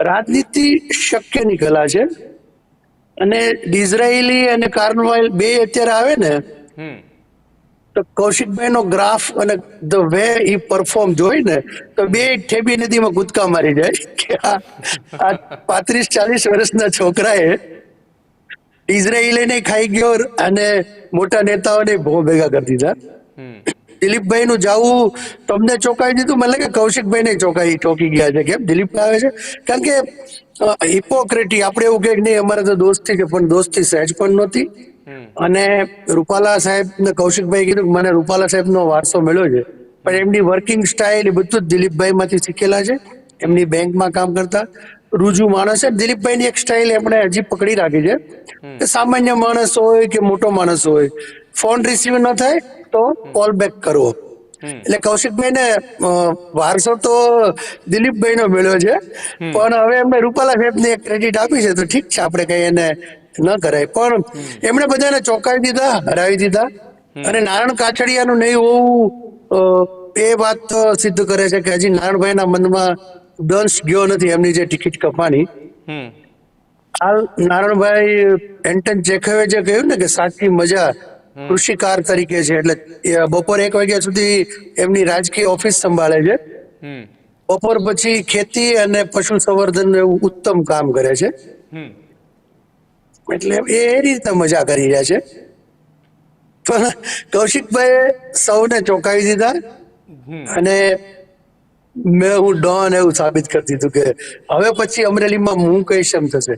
રાજનીતિ શક્યની કલા છે. અને ડિઝરાયલી અને કાર્નવાઇલ બે અત્યારે આવે ને તો કૌશિકભાઈ નો ગ્રાફ અને ધ વે ઈ પરફોર્મ જોઈ ને તો બે ઠેબી નદીમાં કૂદકા મારી જાય કે આ પાંત્રીસ ચાલીસ વર્ષના છોકરાએ ઇઝરાયેલીને ખાઈ ગયો અને મોટા નેતાઓને ભો ભેગા કરી દીધા. દિલીપભાઈ નું જવું તમને ચોંકાઈ દીધું? મને લાગે કૌશિકભાઈ ને ચોંકાઈ ચોંકી ગયા છે. કેમ? દિલીપભાઈ આવે છે? કારણ કે હિપોક્રેટી આપણે એવું કે નહીં અમારે તો દોસ્તી છે પણ દોસ્તી સહેજ પણ નહોતી. અને રૂપાલા સાહેબ ને કૌશિકભાઈ કીધું મને રૂપાલા સાહેબ નો વારસો મળ્યો છે. પણ એમની વર્કિંગ સ્ટાઇલ એ બધું જ દિલીપભાઈ માંથી શીખેલા છે. એમની બેંકમાં કામ કરતા રૂજુ માણસ છે. દિલીપભાઈ ની એક સ્ટાઇલ એમણે હજી પકડી રાખી છે. કે સામાન્ય માણસ હોય કે મોટો માણસ હોય. ફોન રિસીવ ન થાય તો કોલ બેક કરવો એટલે કૌશિકભાઈ ને વારસો તો દિલીપભાઈ નો મેળ્યો છે પણ હવે એમને રૂપાલા સાહેબ ને ક્રેડિટ આપી છે તો ઠીક છે આપણે કઈ એને ન કરાય. પણ એમણે બધાને ચોંકાવી દીધા હરાવી દીધા. અને નારાયણ કાછડિયાનું નહીં હોવું એ વાત તો સિદ્ધ કરે છે કે હજી નારાયણભાઈના મનમાં દંશ ગયો નથી એમની જે ટિકિટ કપાની. હાલ નારાયણભાઈ એન્ટન ચેખવે જે કહ્યું ને કે સાચી મજા કૃષિકાર તરીકે છે. એટલે બપોર એક વાગ્યા સુધી એમની રાજકીય ઓફિસ સંભાળે છે. બપોર પછી ખેતી અને પશુ સંવર્ધન ઉત્તમ કામ કરે છે. એટલે એ રીતે મજા કરી રહ્યા છે. પણ કૌશિકભાઈ સૌને ચોંકાવી દીધા અને મેં હું ડોન એવું સાબિત કરી દીધું કે હવે પછી અમરેલીમાં હું કહીશ એમ થશે?